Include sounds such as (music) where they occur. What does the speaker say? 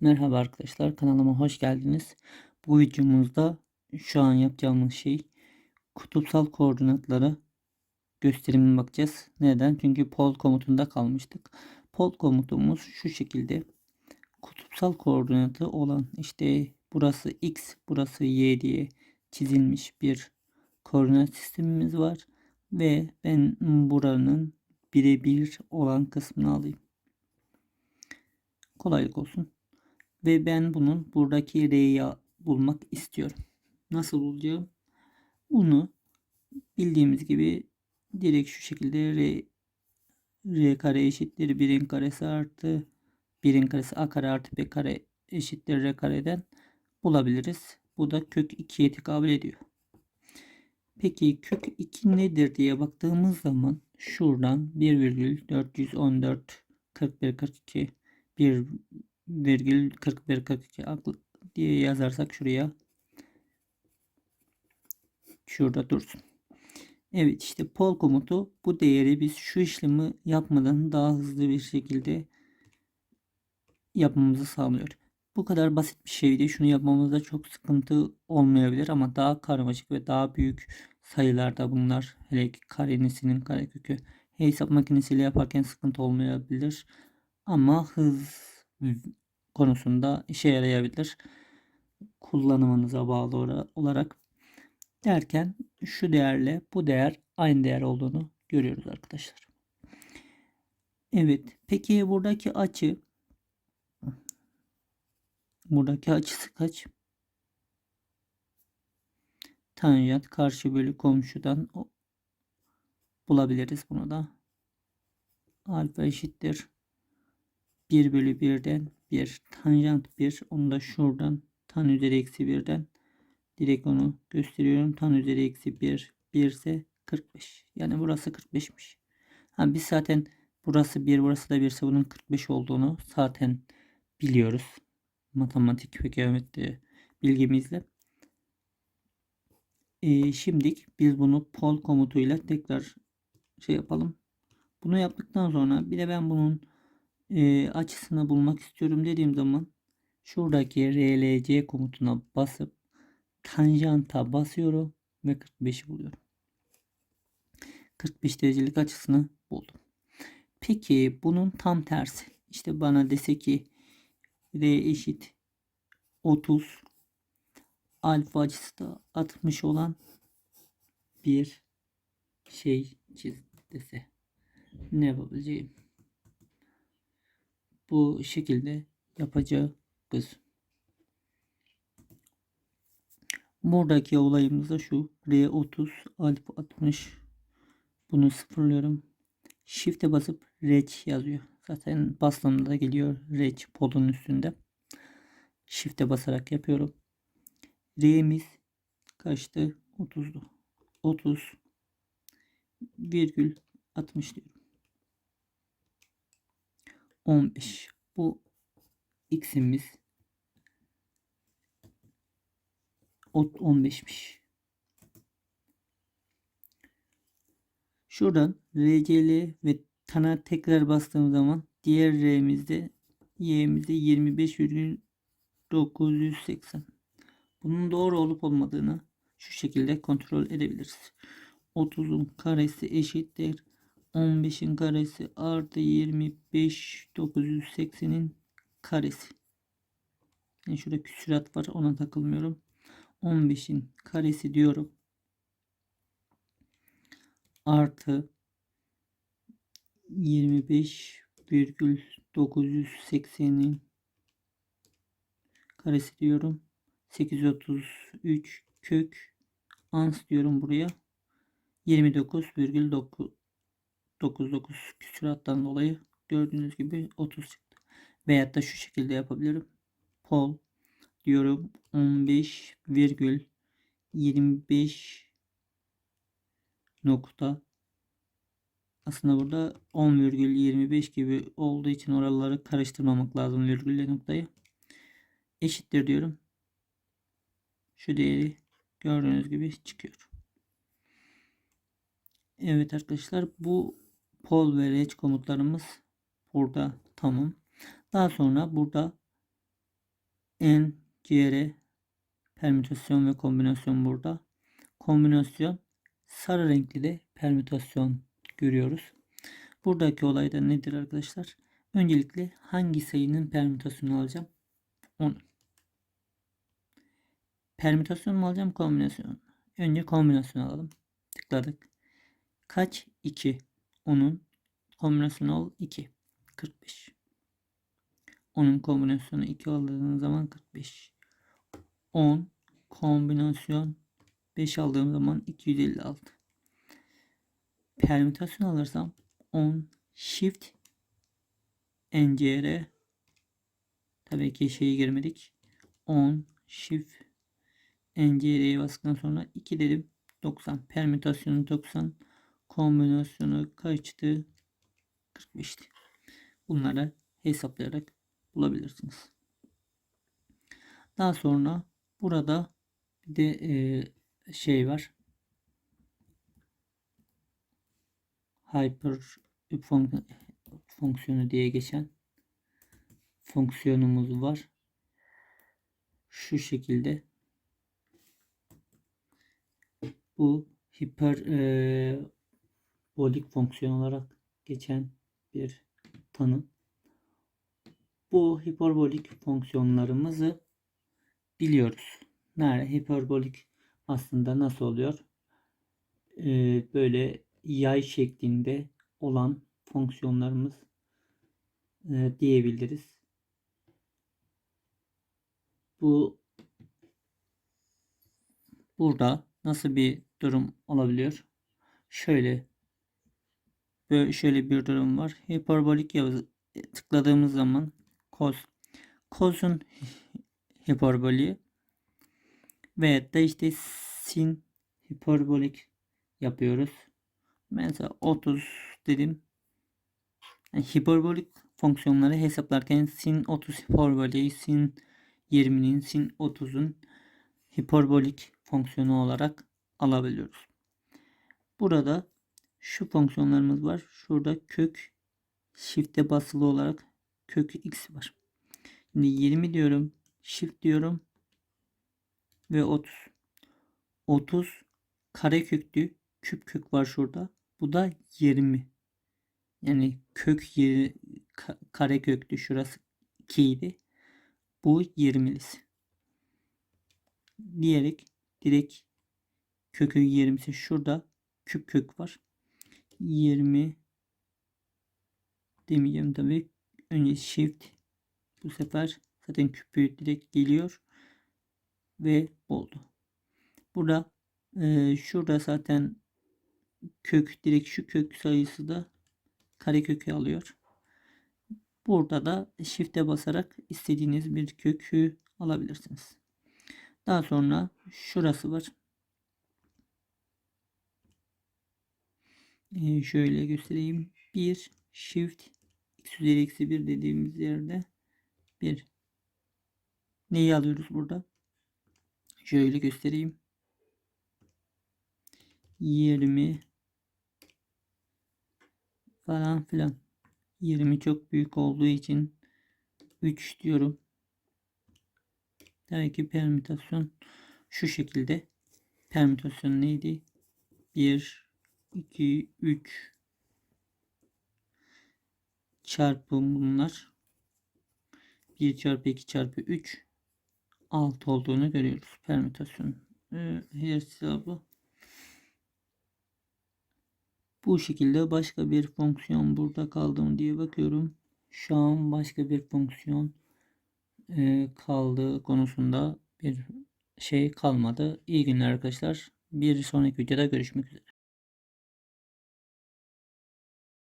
Merhaba arkadaşlar kanalıma hoş geldiniz. Bu videomuzda şu an yapacağımız şey kutupsal koordinatları gösterimine bakacağız. Neden? Çünkü pol komutunda kalmıştık. Pol komutumuz şu şekilde. Kutupsal koordinatı olan işte burası x burası y diye çizilmiş bir koordinat sistemimiz var. Ve ben buranın birebir olan kısmını alayım. Kolaylık olsun. Ve ben bunun buradaki R'yi bulmak istiyorum. Nasıl bulacağım? Bunu bildiğimiz gibi direkt şu şekilde R, R kare eşittir 1'in karesi artı 1'in karesi A kare artı B kare eşittir R kareden bulabiliriz. Bu da kök 2'ye tekabül ediyor. Peki kök 2 nedir diye baktığımız zaman şuradan 1,414 41 42 1 virgül 41 42 diye yazarsak şuraya şurada dursun. Evet işte pol komutu bu değeri biz şu işlemi yapmadan daha hızlı bir şekilde yapmamızı sağlıyor. Bu kadar basit bir şeyde şunu yapmamızda çok sıkıntı olmayabilir ama daha karmaşık ve daha büyük sayılarda bunlar hele ki karenisinin karekökü hesap makinesiyle yaparken sıkıntı olmayabilir. Ama hız konusunda işe yarayabilir. Kullanımınıza bağlı olarak derken şu değerle bu değer aynı değer olduğunu görüyoruz arkadaşlar. Evet. Peki buradaki açı buradaki açısı kaç? Tanjant karşı bölü komşudan bulabiliriz bunu da. Alfa eşittir 1 bölü 1'den 1 tanjant 1 onu da şuradan tan üzeri eksi 1'den direkt onu gösteriyorum. Tan üzeri eksi 1 1 ise 45. Yani burası 45'miş. Ha, biz zaten burası 1 burası da 1 ise bunun 45 olduğunu zaten biliyoruz. Matematik ve geometri bilgimizle. Ee, şimdilik biz bunu pol komutuyla tekrar şey yapalım. Bunu yaptıktan sonra bir de ben bunun e, açısını bulmak istiyorum dediğim zaman şuradaki RLC komutuna basıp tanjanta basıyorum ve 45'i buluyorum. 45 derecelik açısını buldum. Peki bunun tam tersi. İşte bana dese ki R eşit 30 alfa açısı da 60 olan bir şey çiz dese ne yapabileceğim? Bu şekilde yapacağız. Buradaki olayımız da şu. R30 alfa 60 bunu sıfırlıyorum. Shift'e basıp reç yazıyor. Zaten baslamda da geliyor reç podun üstünde. Shift'e basarak yapıyorum. R'miz kaçtı? 30'du. 30 virgül 60 diyorum. 15. Bu x'imiz 15'miş. Şuradan RCL ve tana tekrar bastığım zaman diğer R'mizde Y'mizde 25,980. Bunun doğru olup olmadığını şu şekilde kontrol edebiliriz. 30'un karesi eşittir 15'in karesi artı 25 980'in karesi. Yani şurada küsurat var ona takılmıyorum. 15'in karesi diyorum. Artı 25,980'in karesi diyorum. 833 kök ans diyorum buraya. 29,9 99 küsurattan dolayı gördüğünüz gibi 30 çıktı. Veyahut da şu şekilde yapabilirim. Pol diyorum 15 virgül 25 nokta aslında burada 10,25 gibi olduğu için oraları karıştırmamak lazım virgülle noktayı. Eşittir diyorum. Şu değeri gördüğünüz gibi çıkıyor. Evet arkadaşlar bu pol ve reç komutlarımız burada tamam. Daha sonra burada N, C, R permütasyon ve kombinasyon burada. Kombinasyon sarı renkli de permütasyon görüyoruz. Buradaki olay da nedir arkadaşlar? Öncelikle hangi sayının permütasyonu alacağım? 10. Permütasyon mu alacağım kombinasyon? Önce kombinasyon alalım. Tıkladık. Kaç? 2. Onun kombinasyonu ol 2. 45. Onun kombinasyonu 2 aldığınız zaman 45. 10 kombinasyon 5 aldığım zaman 256. Permütasyon alırsam 10 shift ncr tabii ki şeyi girmedik. 10 shift ncr'ye bastıktan sonra 2 dedim 90 permütasyonu 90 kombinasyonu kaçtı 45'ti. Bunları hesaplayarak bulabilirsiniz. Daha sonra burada bir de e, şey var. Hyper fonk- fonksiyonu diye geçen fonksiyonumuz var. Şu şekilde. Bu hiper e, bolik fonksiyon olarak geçen bir tanım. Bu hiperbolik fonksiyonlarımızı biliyoruz. Nerede hiperbolik aslında nasıl oluyor? Ee, böyle yay şeklinde olan fonksiyonlarımız e, diyebiliriz. Bu burada nasıl bir durum olabiliyor? Şöyle böyle şöyle bir durum var. Hiperbolik yazı tıkladığımız zaman cos cos'un (laughs) hiperboli veyahut da işte sin hiperbolik yapıyoruz. Mesela 30 dedim. Yani hiperbolik fonksiyonları hesaplarken sin 30 hiperboliği sin 20'nin sin 30'un hiperbolik fonksiyonu olarak alabiliyoruz. Burada şu fonksiyonlarımız var. Şurada kök shift'e basılı olarak kök x var. Şimdi 20 diyorum. Shift diyorum. Ve 30. 30 kare köklü küp kök var şurada. Bu da 20. Yani kök yeri kare köklü şurası 2 idi. Bu 20'lisi. Diyerek direkt kökü 20'si şurada küp kök var. 20 demeyeceğim tabii. Önce shift bu sefer zaten küpü direkt geliyor ve oldu. Burada e, şurada zaten kök direkt şu kök sayısı da kare kökü alıyor. Burada da shift'e basarak istediğiniz bir kökü alabilirsiniz. Daha sonra şurası var. Ee, şöyle göstereyim. 1 shift x üzeri eksi 1 dediğimiz yerde 1 neyi alıyoruz burada? Şöyle göstereyim. 20 falan filan. 20 çok büyük olduğu için 3 diyorum. Tabii ki permütasyon şu şekilde. Permütasyon neydi? 1 2 3 çarpı bunlar 1 çarpı 2 çarpı 3 6 olduğunu görüyoruz. Permütasyon ee, hesabı bu şekilde başka bir fonksiyon burada kaldı mı diye bakıyorum. Şu an başka bir fonksiyon e, kaldığı konusunda bir şey kalmadı. İyi günler arkadaşlar. Bir sonraki videoda görüşmek üzere.